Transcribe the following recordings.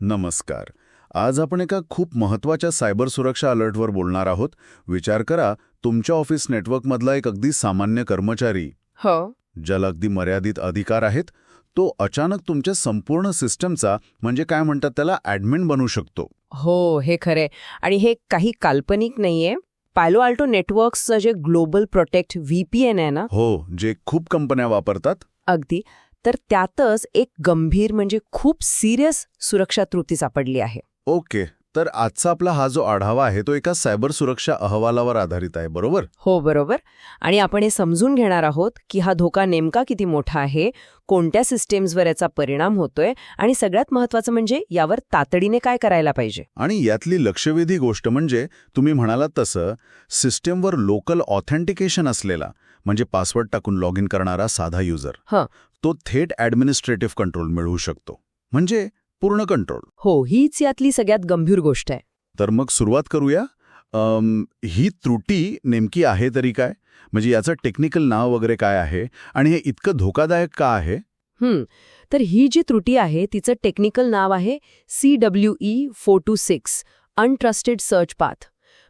नमस्कार. आज आपण एका खूप महत्त्वाच्या सायबर सुरक्षा अलर्टवर बोलणार आहोत. विचार करा तुमच्या ऑफिस नेटवर्कमधला एक अगदी सामान्य कर्मचारी. हो. ज्याला अगदी मर्यादित अधिकार आहेत तो अचानक तुमच्या संपूर्ण सिस्टमचा म्हणजे काय म्हणतात त्याला ॲडमिन बनू शकतो. हो हे खरे आणि हे काही काल्पनिक नाहीये. पायलो आल्टो नेटवर्क्सचं जे ग्लोबल प्रोटेक्ट व्हीपीएन आहे ना? हो जे खूप कंपन्या वापरतात. अगदी. तर त्यातच एक गंभीर म्हणजे खूप सिरियस सुरक्षा त्रुटी सापडली आहे. ओके तर आजचा आपला हा जो आढावा आहे तो एका सायबर सुरक्षा अहवालावर आधारित आहे बरोबर? हो बरोबर. आणि आपण हे समजून घेणार आहोत की हा धोका नेमका किती मोठा आहे कोणत्या सिस्टेम्सवर याचा परिणाम होतोय आणि सगळ्यात महत्वाचं म्हणजे यावर तातडीने काय करायला पाहिजे. आणि यातली लक्षवेधी गोष्ट म्हणजे तुम्ही म्हणालात तसं सिस्टमवर लोकल ऑथेंटिकेशन असलेला म्हणजे पासवर्ड टाकून लॉग इन करणारा साधा युजर हं. तो थेट ॲडमिनिस्ट्रेटिव्ह कंट्रोल मिळवू शकतो. म्हणजे पूर्ण कंट्रोल हो हीच यातली सगळ्यात गंभीर गोष्ट आहे. तर मग सुरुवात करूया. ही त्रुटी नेमकी आहे तरी काय? म्हणजे याचं टेक्निकल नाव वगैरे काय आहे? आणि हे इतकं धोकादायक का आहे? तर ही जी त्रुटी आहे तिचं टेक्निकल नाव आहे C W E four two six untrusted search path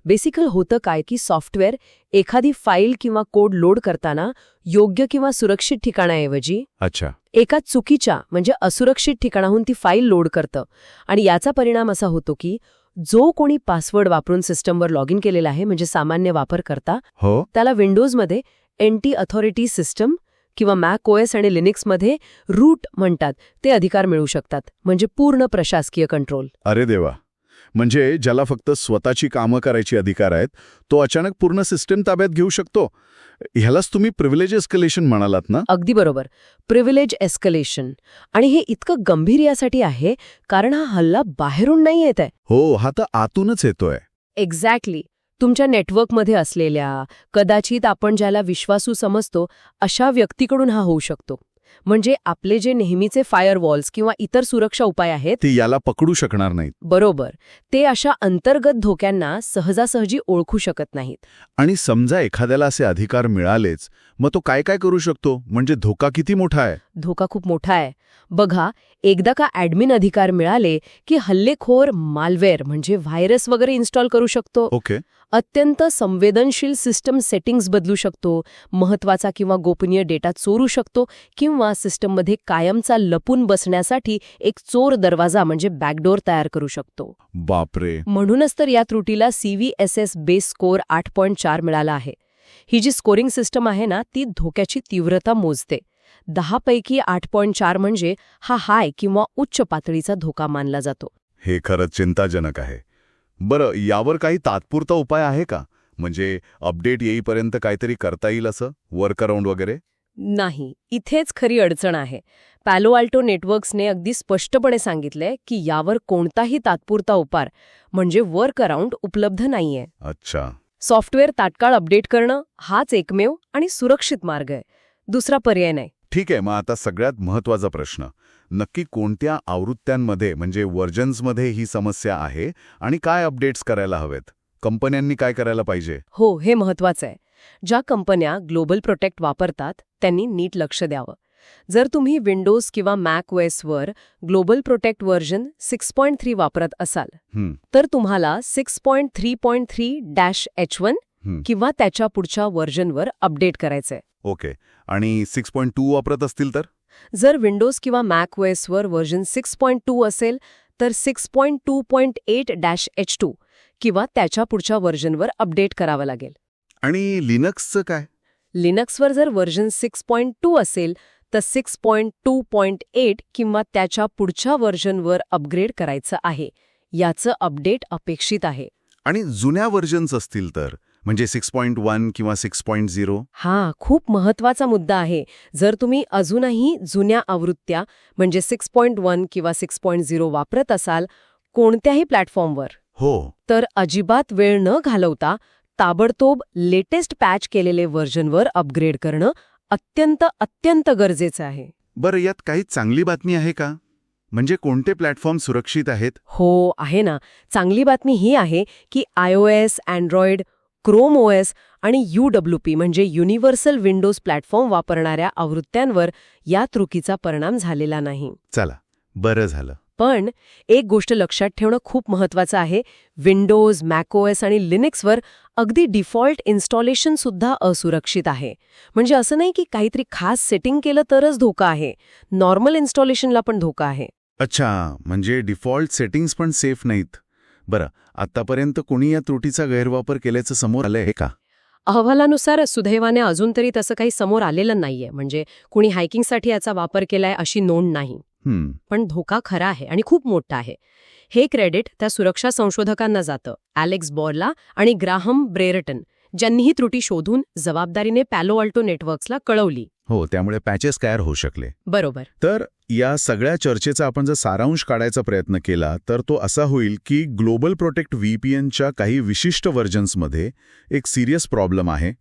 basically होतं काय की सॉफ्टवेअर एखादी फाईल किंवा कोड लोड करताना योग्य किंवा सुरक्षित ठिकाणाऐवजी अच्छा. एका चुकीच्या म्हणजे असुरक्षित ठिकाणाहून ती फाईल लोड करतं. आणि याचा परिणाम असा होतो की जो कोणी पासवर्ड वापरून सिस्टमवर लॉग इन केलेला आहे म्हणजे सामान्य वापरकर्ता हो. त्याला विंडोजमध्ये एंटी अथॉरिटी सिस्टम किंवा मॅक ओएस आणि लिनिक्समध्ये रूट म्हणतात ते अधिकार मिळू शकतात म्हणजे पूर्ण प्रशासकीय कंट्रोल. अरे देवा. म्हणजे ज्याला फक्त स्वतःची कामं करायची अधिकार आहेत तो अचानक पूर्ण सिस्टम ताब्यात घेऊ शकतो? ह्यालाच तुम्ही प्रिव्हिलेज एस्कलेशन म्हणालात ना? अगदी बरोबर. प्रिव्हिलेज एस्कलेशन आणि हे इतकं गंभीर यासाठी आहे कारण हा हल्ला बाहेरून नाही येत आहे. हो हा तर आतूनच येतोय. एक्झॅक्टली तुमच्या नेटवर्कमध्ये असलेल्या कदाचित आपण ज्याला विश्वासू समजतो अशा व्यक्तीकडून हा होऊ शकतो. म्हणजे आपले जे नेहमीचे फायरवॉल्स किंवा इतर सुरक्षा उपाय आहेत ती याला पकडू शकणार नाहीत. बरोबर. ते अशा अंतर्गत धोक्यांना सहजासहजी ओळखू शकत नाहीत. आणि समजा एखाद्याला असे अधिकार मिळालेच मग तो काय काय करू शकतो? म्हणजे धोका किती मोठा आहे? धोका खूप मोठा आहे. बघा एकदा का ॲडमिन अधिकार मिळाले की हल्लेखोर मालवेअर म्हणजे व्हायरस वगैरे इन्स्टॉल करू शकतो. ओके. अत्यंत संवेदनशील सिस्टम सेटिंग्ज बदलू शकतो महत्त्वाचा किंवा गोपनीय डेटा चोरू शकतो किंवा सिस्टममध्ये कायमचा लपून बसण्यासाठी एक चोर दरवाजा म्हणजे बॅकडोर तयार करू शकतो. बापरे. म्हणूनच तर या त्रुटीला सीव्हीएसएस बेस स्कोअर आठ पॉईंट चार मिळाला आहे. ही जी स्कोरिंग सिस्टम आहे ना ती धोक्याची तीव्रता मोजते. दहापैकी आठ पॉईंट चार म्हणजे हा हाय किंवा उच्च पातळीचा धोका मानला जातो. हे खरंच चिंताजनक आहे. बरं यावर काही तात्पुरता उपाय आहे का? म्हणजे अपडेट येईपर्यंत काहीतरी करता येईल असं? वर्क अराउंड वगैरे? नाही इथेच खरी अडचण आहे. पॅलो आल्टो नेटवर्क्सने अगदी स्पष्टपणे सांगितलंय की यावर कोणताही तात्पुरता उपाय म्हणजे वर्क अराउंड उपलब्ध नाहीये. अच्छा. सॉफ्टवेअर तात्काळ अपडेट करणं हाच एकमेव आणि सुरक्षित मार्ग आहे. दुसरा पर्याय नाही. ठीक आहे मग आता सगळ्यात महत्त्वाचा प्रश्न. नक्की कोणत्या आवृत्त्यांमध्ये म्हणजे व्हर्जन्समध्ये ही समस्या आहे आणि काय अपडेट्स करायला हवेत? कंपन्यांनी काय करायला पाहिजे? हो हे महत्वाचं आहे. ज्या कंपन्या ग्लोबल प्रोटेक्ट वापरतात त्यांनी नीट लक्ष द्यावं. जर तुम्ही विंडोज किंवा मॅक वर Global Protect version six point three वापरत असाल तर तुम्हाला six point three point three dash H one किंवा त्याच्या पुढच्या व्हर्जनवर अपडेट करायचंय. ओके. आणि सिक्स पॉईंट टू वापरत असतील तर? जर विंडोज किंवा मॅक वर व्हर्जन सिक्स पॉईंट टू असेल तर six point two point eight dash H two किंवा त्याच्या पुढच्या व्हर्जनवर अपडेट करावं लागेल. आणि लिनक्सचं काय? लिनक्सवर जर व्हर्जन सिक्स पॉईंट टू असेल तर six point two point eight किंवा त्याच्या पुढच्या व्हर्जनवर अपग्रेड करायचं आहे. याचं अपडेट अपेक्षित आहे. आणि जुन्या व्हर्जन्स असतील तर? म्हणजे सिक्स पॉईंट वन किंवा सिक्स पॉईंट झिरो? हा खूप महत्त्वाचा मुद्दा आहे. जर तुम्ही अजूनही जुन्या आवृत्त्या म्हणजे सिक्स पॉईंट वन किंवा सिक्स पॉईंट झिरो वापरत असाल कोणत्याही प्लॅटफॉर्मवर हो. तर अजिबात वेळ न घालवता ताबडतोब लेटेस्ट पॅच केलेले व्हर्जनवर अपग्रेड करणं अत्यंत अत्यंत गरजेचं आहे. बरं यात काही चांगली बातमी आहे का? म्हणजे कोणते प्लॅटफॉर्म सुरक्षित आहेत? हो आहे ना. चांगली बातमी ही आहे की I O S Android Chrome O S आणि यू डब्ल्यू पी म्हणजे युनिव्हर्सल विंडोज प्लॅटफॉर्म वापरणाऱ्या आवृत्त्यांवर या त्रुकीचा परिणाम झालेला नाही. चला बरं झालं. पण एक गोष्ट लक्षात ठेवणं खूप महत्वाचं आहे. विंडोज मॅकओएस आणि लिनक्सवर अगदी डिफॉल्ट इन्स्टॉलेशन सुद्धा असुरक्षित आहे. म्हणजे असं नाही की काहीतरी खास सेटिंग केलं तरच धोका आहे. नॉर्मल इन्स्टॉलेशनला पण धोका आहे. अच्छा म्हणजे डिफॉल्ट सेटिंग्ज पण सेफ नाहीत. बरं आतापर्यंत कोणी या त्रुटीचा गैरवापर केल्याचं समोर आलंय हे का? अहवालानुसार सुदैवाने अजून तरी तसं काही समोर आलेलं नाहीये. म्हणजे कुणी हायकिंगसाठी याचा वापर केलाय अशी नोंद नाही. पण धोका खरा आहे आणि खूप मोठा आहे. हे क्रेडिट त्या सुरक्षा संशोधकांना जातं ॲलेक्स बॉरला आणि ग्राहम ब्रेरटन ज्यांनी ही त्रुटी शोधून जबाबदारीने पॅलो अल्टो नेटवर्क्सला कळवली. हो त्यामुळे पॅचेस तयार होऊ शकले. बरोबर. तर या सगळ्या चर्चेचा आपण जर सारांश काढायचा प्रयत्न केला तर तो असा होईल की ग्लोबल प्रोटेक्ट व्हीपीएनच्या काही विशिष्ट व्हर्जन्समध्ये एक सिरियस प्रॉब्लेम आहे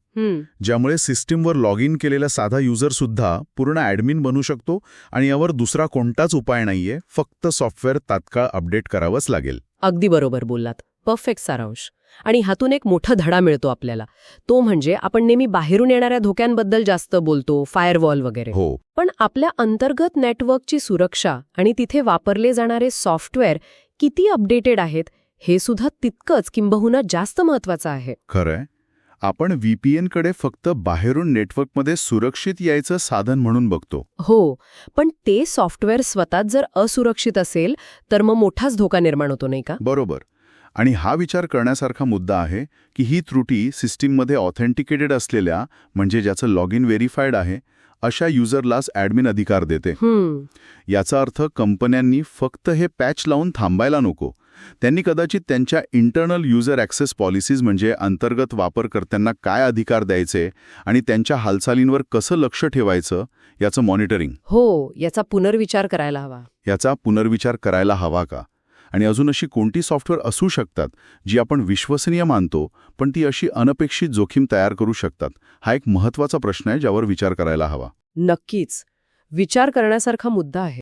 ज्यामुळे सिस्टीमवर लॉग इन केलेला साधा युजरसुद्धा पूर्ण ॲडमिन बनू शकतो आणि यावर दुसरा कोणताच उपाय नाहीये फक्त सॉफ्टवेअर तात्काळ अपडेट करावंच लागेल. अगदी बरोबर बोललात. परफेक्ट सारांश. आणि ह्यातून एक मोठा धडा मिळतो आपल्याला. तो म्हणजे आपण नेहमी बाहेरून येणाऱ्या धोक्यांबद्दल जास्त बोलतो फायरवॉल वगैरे. हो. पण आपल्या अंतर्गत नेटवर्कची सुरक्षा आणि तिथे वापरले जाणारे सॉफ्टवेअर किती अपडेटेड आहेत हे सुद्धा तितकंच किंबहुना जास्त महत्वाचं आहे. खरंय. आपण व्हीपीएनकडे फक्त बाहेरून नेटवर्कमध्ये सुरक्षित यायचं साधन म्हणून बघतो. हो पण ते सॉफ्टवेअर स्वतःच जर असुरक्षित असेल तर मग मोठाच धोका निर्माण होतो नाही का? बरोबर. आणि हा विचार करण्यासारखा मुद्दा आहे की ही त्रुटी सिस्टीममध्ये ऑथेंटिकेटेड असलेल्या म्हणजे ज्याचं लॉग इन व्हेरीफाईड आहे अशा युजरलाच ॲडमिन अधिकार देते. याचा अर्थ कंपन्यांनी फक्त हे पॅच लावून थांबायला नको. त्यांनी कदाचित त्यांच्या इंटरनल युजर ॲक्सेस पॉलिसीज म्हणजे अंतर्गत वापरकर्त्यांना काय अधिकार द्यायचे आणि त्यांच्या हालचालींवर कसं लक्ष ठेवायचं याचं मॉनिटरिंग. हो याचा पुनर्विचार करायला हवा. याचा पुनर्विचार करायला हवा का? आणि अजून अशी कोणती सॉफ्टवेअर असू शकतात जी आपण विश्वसनीय मानतो पण ती अशी अनपेक्षित जोखीम तयार करू शकतात? हा एक महत्त्वाचा प्रश्न आहे ज्यावर विचार करायला हवा. नक्कीच. विचार करण्यासारखा मुद्दा आहे.